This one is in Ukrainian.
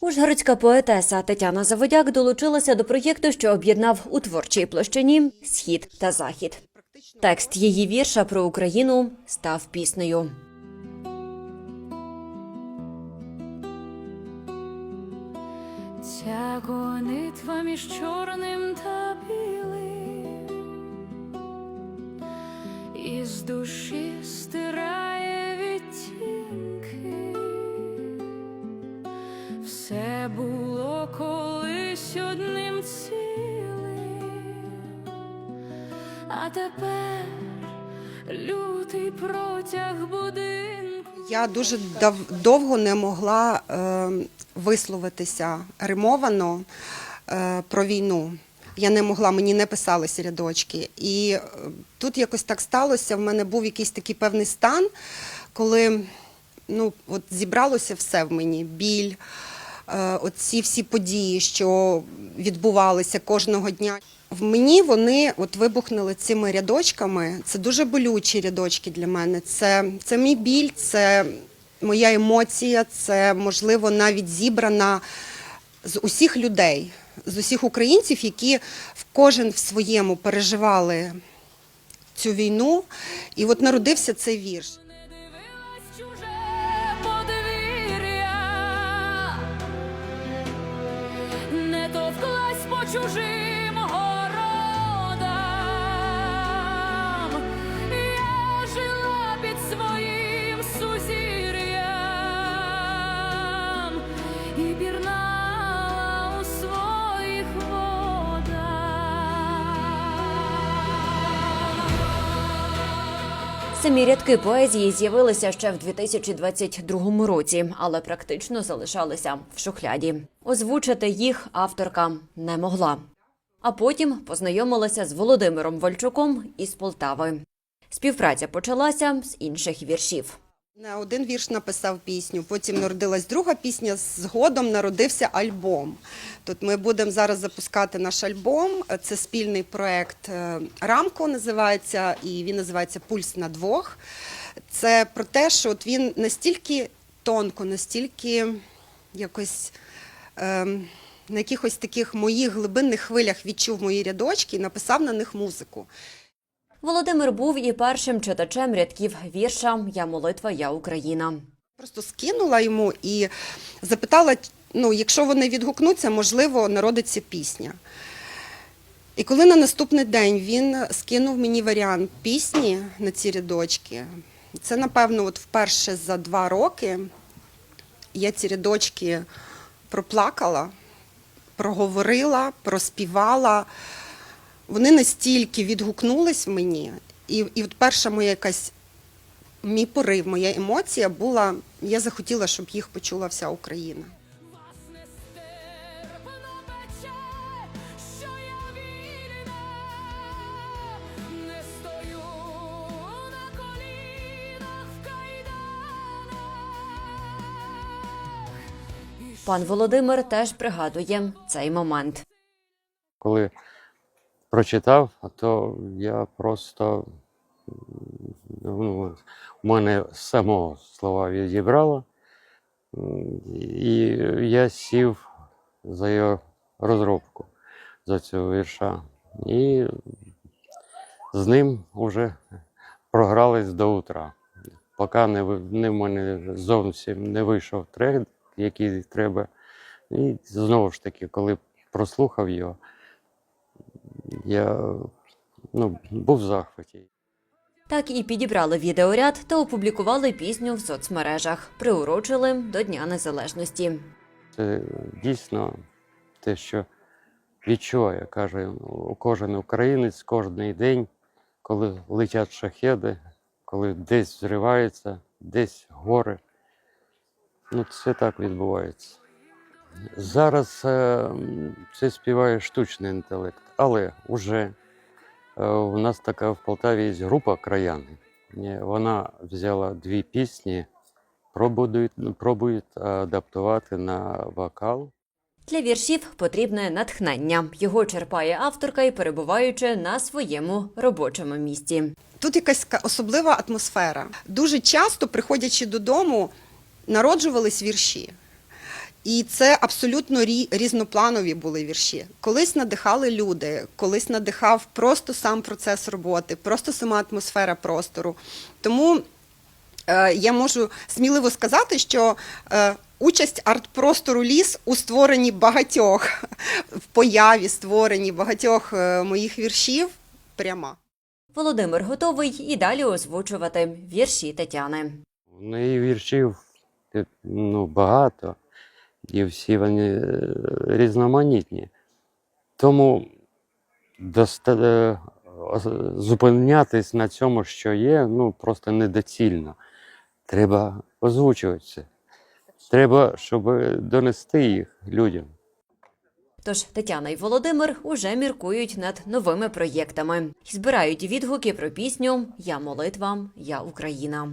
Ужгородська поетеса Тетяна Заводяк долучилася до проєкту, що об'єднав у творчій площині схід та захід. Текст її вірша про Україну став піснею. Ця гонитва між чорним та білим із душі стирає колись одним цілим, а тепер лютий протяг будинку. Я дуже дав- довго не могла е, висловитися римовано е, про війну. Я не могла, мені не писалися рядочки. І е, тут якось так сталося. В мене був якийсь такий певний стан, коли ну, от зібралося все в мені: біль, оці всі події, що відбувалися кожного дня. В мені вони от вибухнули цими рядочками. Це дуже болючі рядочки для мене. Це, це мій біль, це моя емоція, це можливо навіть зібрана з усіх людей, з усіх українців, які в кожен в своєму переживали цю війну. І от народився цей вірш. Товклась Самі рядки поезії з'явилися ще в 2022 році, але практично залишалися в шухляді. Озвучити їх авторка не могла. А потім познайомилася з Володимиром Вальчуком із Полтави. Співпраця почалася з інших віршів. На один вірш написав пісню, потім народилась друга пісня, згодом народився альбом. Тут ми будемо зараз запускати наш альбом. Це спільний проект е, Рамко називається, і він називається Пульс на двох. Це про те, що от він настільки тонко, настільки якось. ем, на якихось таких моїх глибинних хвилях відчув мої рядочки і написав на них музику. Володимир був і першим читачем рядків вірша Я молитва, я Україна. Просто скинула йому і запитала, ну, якщо вони відгукнуться, можливо, народиться пісня. І коли на наступний день він скинув мені варіант пісні на ці рядочки, це, напевно, от вперше за два роки я ці рядочки проплакала, проговорила, проспівала. Вони настільки відгукнулись в мені, і, і от перша моя якась мій порив, моя емоція була, я захотіла, щоб їх почула вся Україна. Вас нестерпно пече, що я вільна, не стою на колінах в кайданах. І Пан Володимир теж пригадує цей момент. Коли прочитав, то я просто ну, мене само слова відібрало, і я сів за його розробку за цього вірша. І з ним вже програлись до утра. Поки не, не в мене зовсім не вийшов трек, який треба. І знову ж таки, коли прослухав його, я ну, був в захваті. Так і підібрали відеоряд та опублікували пісню в соцмережах, приурочили до Дня Незалежності. Це дійсно те, що відчуває, каже кожен українець кожен день, коли летять шахеди, коли десь зривається, десь гори. Ну, це так відбувається. Зараз е, це співає штучний інтелект, але вже е, у нас така в Полтаві є група краяни. Е, Вона взяла дві пісні, пробують, пробують адаптувати на вокал. Для віршів потрібне натхнення. Його черпає авторка і перебуваючи на своєму робочому місці. Тут якась особлива атмосфера. Дуже часто, приходячи додому, народжувались вірші. І це абсолютно рі- різнопланові були вірші. Колись надихали люди, колись надихав просто сам процес роботи, просто сама атмосфера простору. Тому е, я можу сміливо сказати, що е, участь арт-простору ліс у створенні багатьох в появі створенні багатьох е, моїх віршів пряма. Володимир готовий і далі озвучувати вірші Тетяни. В неї віршів е, ну, багато, і всі вони е, різноманітні. Тому доста... е, зупинятись на цьому, що є, ну просто недоцільно. Треба озвучувати це. Треба, щоб донести їх людям. Тож Тетяна і Володимир уже міркують над новими проєктами і збирають відгуки про пісню Я молитва, я Україна.